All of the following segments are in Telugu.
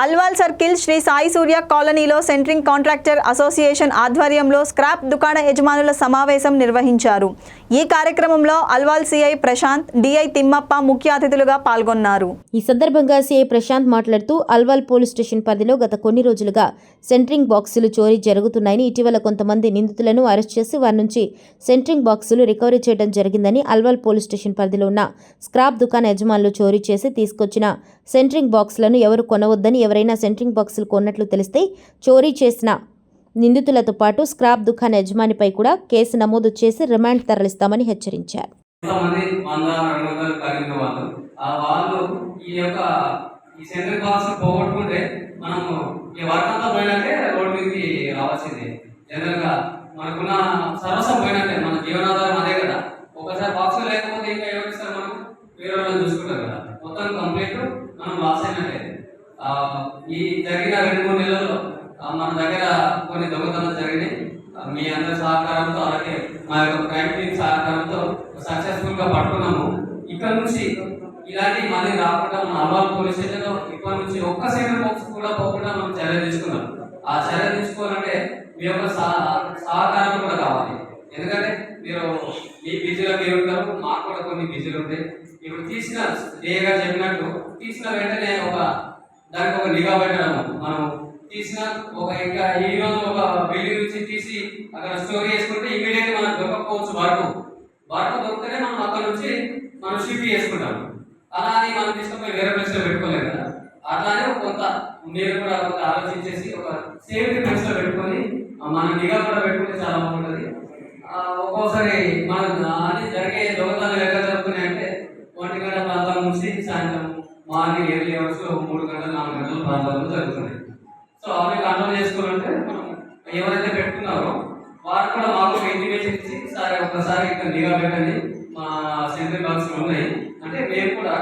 అల్వాల్ సర్కిల్ శ్రీ సాయి సూర్య కాలనీలో సెంట్రింగ్ కాంట్రాక్టర్ అసోసియేషన్ ఆధ్వర్యంలో స్క్రాప్ దుకాణ యజమానుల సమావేశం నిర్వహించారు. ఈ కార్యక్రమంలో అల్వాల్ సిఐ ప్రశాంత్ డిఐ తిమ్మప్ప ముఖ్య అతిథులుగా పాల్గొన్నారు. ఈ సందర్భంగా సిఐ ప్రశాంత్ మాట్లాడుతూ అల్వాల్ పోలీస్ స్టేషన్ పరిధిలో గత కొన్ని రోజులుగా సెంట్రింగ్ బాక్సులు చోరీ జరుగుతున్నాయని ఇటీవల కొంతమంది నిందితులను అరెస్ట్ చేసి వారి నుంచి సెంట్రింగ్ బాక్సులు రికవరీ చేయడం జరిగిందని అల్వాల్ పోలీస్ స్టేషన్ పరిధిలో ఉన్న స్క్రాప్ దుకాణ యజమానులు చోరీ చేసి తీసుకొచ్చిన సెంట్రింగ్ బాక్సులను ఎవరు కొనవద్దని ఎవరైనా సెంట్రింగ్ బాక్సులు కొన్నట్లు తెలిస్తే చోరీ చేసిన నిందితులతో పాటు స్క్రాప్ దుకాణ యజమానిపై కూడా కేసు నమోదు చేసి రిమాండ్ తరలిస్తామని హెచ్చరించారు. వంద రెండు వందలు కలిగిన వాళ్ళు ఆ వాళ్ళు ఈ యొక్క ఈ బాక్స్ పోగొట్టుకుంటే మనము ఈ వర్క్ అంతా పోయినట్టే రోడ్ మీదకి రావాల్సిందే. మనకున్న సరసం పోయినట్టే మన జీవనాధారం అదే కదా ఒకసారి బాక్స్ లేకపోతే ఇంకా ఏమిస్తారు మనం వేరే వాళ్ళని చూసుకుంటారు కదా మొత్తం కంప్లీట్ మనం లాస్ అయినట్టే ఆ, ఈ జరిగిన రెండు మూడు నెలల్లో మన దగ్గర కొన్ని దొంగతనాలు జరిగినాయి. మీ అందరి సహకారంతో అలాగే మా యొక్క క్రైమ్ టీమ్ సహకారంతో సక్సెస్ఫుల్గా పట్టుకున్నాము. ఇక్కడ నుంచి ఇలాంటి మళ్ళీ రాకుండా మన అల్వాల్ పోలీస్ స్టేషన్లో ఇక్కడ నుంచి ఒక్క సెకండ్ బాక్స్ కూడా పోకుండా మనం చర్య తీసుకున్నాం. ఆ చర్య తీసుకోవాలంటే మీ యొక్క సహ- సహకారం కూడా కావాలి. ఎందుకంటే మీరు మీ బిజీలో మీరు ఉంటారు మాకు కూడా కొన్ని బిజీలు ఉంటాయి. ఇప్పుడు తీసిన ఏగా చెప్పినట్టు తీసిన వెంటనే ఒక దానికి ఒక నిఘా పెట్టడము మనం తీసిన ఒక ఇంకా ఈ రోజు ఒక బిల్డింగ్ నుంచి తీసి అక్కడ స్టోర్ చేసుకుంటే ఇమీడియట్ మనం దొరకకపోవచ్చు వరకు వరకు దొరికితేనే మనం అక్కడ నుంచి మనం షిఫ్ట్ చేసుకుంటాం. అలా అని మనం తీసుకుపోయి వేరే ప్లేస్లో పెట్టుకోలేదు కదా. అట్లానే ఒక కొంత మీరు కూడా కొంత ఆలోచించేసి ఒక సేఫ్టీ ప్లేస్లో పెట్టుకొని మన నిఘా కూడా పెట్టుకుంటే చాలా బాగుంటుంది. ఒక్కోసారి మన అది మార్నింగ్ అవర్స్ మూడు గంటలు నాలుగు గంటల ప్రాంతాల్లో జరుగుతున్నాయి సో అవి కంట్రోల్ చేసుకోవాలంటే మనం ఎవరైతే పెట్టుకున్నారో వారు కూడా మాకు ఇంటిమేషన్ ఇచ్చి సరే ఒకసారి ఇక్కడ నిఘా పెట్టండి మా సెంట్రల్ బాక్స్ ఉన్నాయి. అంటే మేము కూడా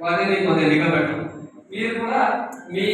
వారిని కొద్దిగా నిఘా పెట్టాం. మీరు కూడా మీ